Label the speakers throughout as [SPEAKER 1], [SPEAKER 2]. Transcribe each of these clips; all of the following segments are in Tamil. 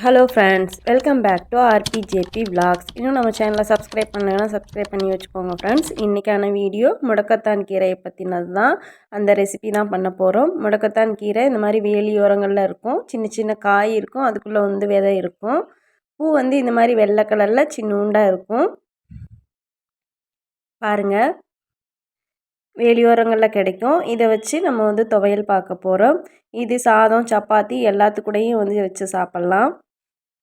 [SPEAKER 1] Hello friends welcome back to RPJB vlogs இன்னும் நம்ம சேனலை சப்ஸ்கிரைப் பண்ணுங்கன்னா சப்ஸ்கிரைப் பண்ணி வச்சுக்கோங்க ஃப்ரெண்ட்ஸ் இன்றைக்கான வீடியோ முடக்கத்தான் கீரையை பற்றினது தான். அந்த ரெசிபி தான் பண்ண போகிறோம் முடக்கத்தான் கீரை இந்த மாதிரி வேலியோரங்களில் இருக்கும். சின்ன சின்ன காய் இருக்கும். அதுக்குள்ளே வந்து விதை இருக்கும். பூ வந்து இந்த மாதிரி வெள்ளை கலரில் சின்னூண்டாக இருக்கும். பாருங்கள் வேலியோரங்களில் கிடைக்கும். இதை வச்சு நம்ம வந்து துவையல் பார்க்க போகிறோம் இது சாதம் சப்பாத்தி எல்லாத்துக்கூடையும் வந்து வச்சு சாப்பிட்லாம்.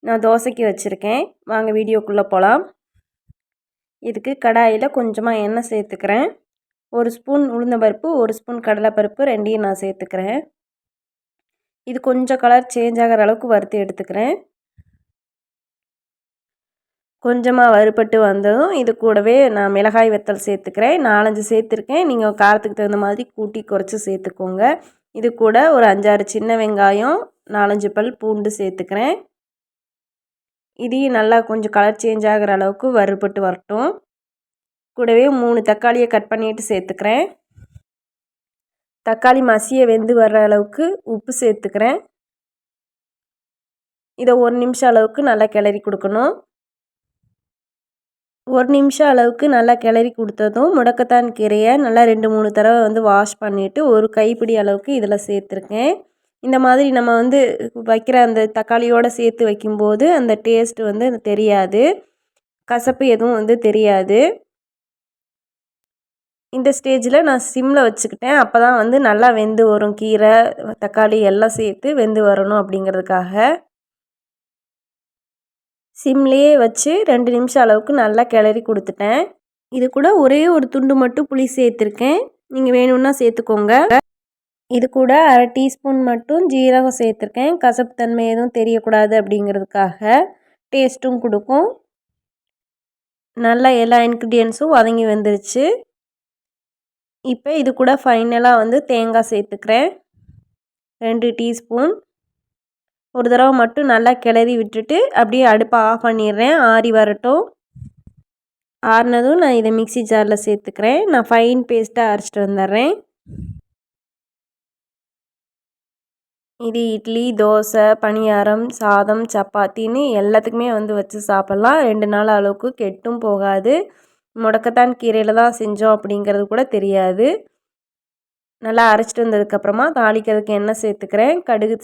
[SPEAKER 1] நான் தோசைக்கு வச்சுருக்கேன். வாங்க வீடியோக்குள்ளே போகலாம் இதுக்கு கடாயில் கொஞ்சமாக எண்ணெய் சேர்த்துக்கிறேன். ஒரு ஸ்பூன் உளுந்தம்பருப்பு ஒரு ஸ்பூன் கடலைப்பருப்பு ரெண்டையும் நான் சேர்த்துக்கிறேன். இது கொஞ்சம் கலர் சேஞ்ச் ஆகிற அளவுக்கு வறுத்து எடுத்துக்கிறேன். கொஞ்சமாக வறுபட்டு வந்ததும் இது கூடவே நான் மிளகாய் வெத்தல் சேர்த்துக்கிறேன். நாலஞ்சு சேர்த்துருக்கேன். நீங்கள் காரத்துக்கு தகுந்த மாதிரி கூட்டி குறைச்சி சேர்த்துக்கோங்க. இது கூட ஒரு அஞ்சாறு சின்ன வெங்காயம் நாலஞ்சு பல் பூண்டு சேர்த்துக்கிறேன். இதையும் நல்லா கொஞ்சம் கலர் சேஞ்ச் ஆகிற அளவுக்கு வறுபட்டு வரட்டும். கூடவே மூணு தக்காளியை கட் பண்ணிட்டு சேர்த்துக்கிறேன். தக்காளி மசிய வெந்து வர்ற அளவுக்கு உப்பு சேர்த்துக்கிறேன். இதை ஒரு நிமிஷம் அளவுக்கு நல்லா கிளறி கொடுக்கணும். ஒரு நிமிஷம் அளவுக்கு நல்லா கிளறி கொடுத்ததும் முடக்கத்தான் கீரையை நல்லா ரெண்டு மூணு தடவை வந்து வாஷ் பண்ணிவிட்டு ஒரு கைப்பிடி அளவுக்கு இதில் சேர்த்துருக்கேன். இந்த மாதிரி நம்ம வந்து வைக்கிற அந்த தக்காளியோடு சேர்த்து வைக்கும்போது அந்த டேஸ்ட் வந்து தெரியாது. கசப்பு எதுவும் வந்து தெரியாது. இந்த ஸ்டேஜில் நான் சிம்மில் வச்சுக்கிட்டேன். அப்போ தான் வந்து நல்லா வெந்து வரும். கீரை தக்காளி எல்லாம் சேர்த்து வெந்து வரணும் அப்படிங்கிறதுக்காக. சிம்லேயே வச்சு ரெண்டு நிமிஷம் அளவுக்கு நல்லா கிளறி கொடுத்துட்டேன். இது கூட ஒரே ஒரு துண்டு மட்டும் புளி சேர்த்துருக்கேன். நீங்கள் வேணும்னா சேர்த்துக்கோங்க. இது கூட அரை டீஸ்பூன் மட்டும் ஜீரகம் சேர்த்துருக்கேன். கசப்பு தன்மை எதுவும் தெரியக்கூடாது அப்படிங்கிறதுக்காக டேஸ்ட்டும் கொடுக்கும். நல்லா எல்லா இன்க்ரீடியன்ஸும் வதங்கி வந்துருச்சு. இப்போ இது கூட ஃபைனலாக வந்து தேங்காய் சேர்த்துக்கிறேன். ரெண்டு டீஸ்பூன். ஒரு தடவை மட்டும் நல்லா கிளறி விட்டுட்டு அப்படியே அடுப்பை ஆஃப் பண்ணிடுறேன். ஆறி வரட்டும். ஆறினதும் நான் இதை மிக்சி ஜாரில் சேர்த்துக்கிறேன். நான் ஃபைன் பேஸ்ட்டாக அரைச்சிட்டு வந்துடுறேன். இது இட்லி தோசை பணியாரம் சாதம் சப்பாத்தின்னு எல்லாத்துக்குமே வந்து வச்சு சாப்பிட்லாம். ரெண்டு நாள் அளவுக்கு கெட்டும் போகாது. முடக்கத்தான் கீரையில் தான் செஞ்சோம் அப்படிங்கிறது கூட தெரியாது. நல்லா அரைச்சிட்டு வந்ததுக்கப்புறமா தாளிக்கிறதுக்கு எண்ணெய் சேர்த்துக்கிறேன் கடுகு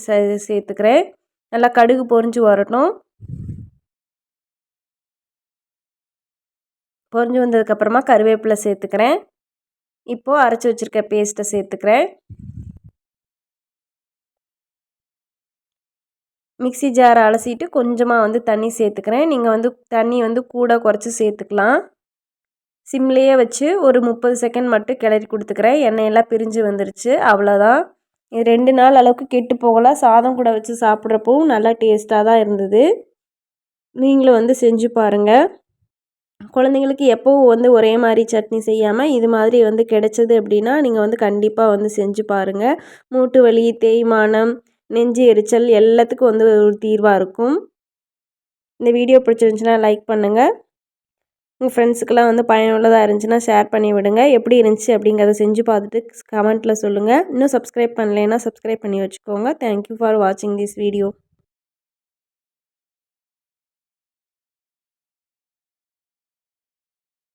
[SPEAKER 1] சேர்த்துக்கிறேன். நல்லா கடுகு பொறிஞ்சு வரட்டும். பொறிஞ்சு வந்ததுக்கப்புறமா கருவேப்பிலை சேர்த்துக்கிறேன். இப்போது அரைச்சி வச்சுருக்க பேஸ்ட்டை சேர்த்துக்கிறேன். மிக்சி ஜாரை அலசிட்டு கொஞ்சமாக வந்து தண்ணி சேர்த்துக்கிறேன். நீங்கள் வந்து தண்ணி வந்து கூட குறைச்சி சேர்த்துக்கலாம். சிம்லேயே வச்சு ஒரு முப்பது செகண்ட் மட்டும் கிளறி கொடுத்துக்கிறேன். எண்ணெயெல்லாம் பிரிஞ்சு வந்துருச்சு. அவ்வளோதான். இது ரெண்டு நாள் அளவுக்கு கெட்டு போகலாம் சாதம் கூட வச்சு சாப்பிட்றப்பவும் நல்லா டேஸ்ட்டாக தான் இருந்தது. நீங்களும் வந்து செஞ்சு பாருங்கள் குழந்தைங்களுக்கு எப்போவும் வந்து ஒரே மாதிரி சட்னி செய்யாமல் இது மாதிரி வந்து கிடைச்சது அப்படின்னா நீங்கள் வந்து கண்டிப்பாக வந்து செஞ்சு பாருங்கள் மூட்டு வலி தேய்மானம் நெஞ்சு எரிச்சல் எல்லாத்துக்கும் வந்து ஒரு தீர்வாக இருக்கும். இந்த வீடியோ பிடிச்சிருந்துச்சின்னா லைக் பண்ணுங்கள் உங்கள் ஃப்ரெண்ட்ஸுக்கெல்லாம் வந்து பயனுள்ளதாக இருந்துச்சுன்னா ஷேர் பண்ணி விடுங்க. எப்படி இருந்துச்சு அப்படிங்கிறத செஞ்சு பார்த்துட்டு கமெண்ட்டில் சொல்லுங்கள் இன்னும் சப்ஸ்கிரைப் பண்ணலைன்னா சப்ஸ்கிரைப் பண்ணி வச்சுக்கோங்க. தேங்க்யூ ஃபார் வாட்சிங் திஸ் வீடியோ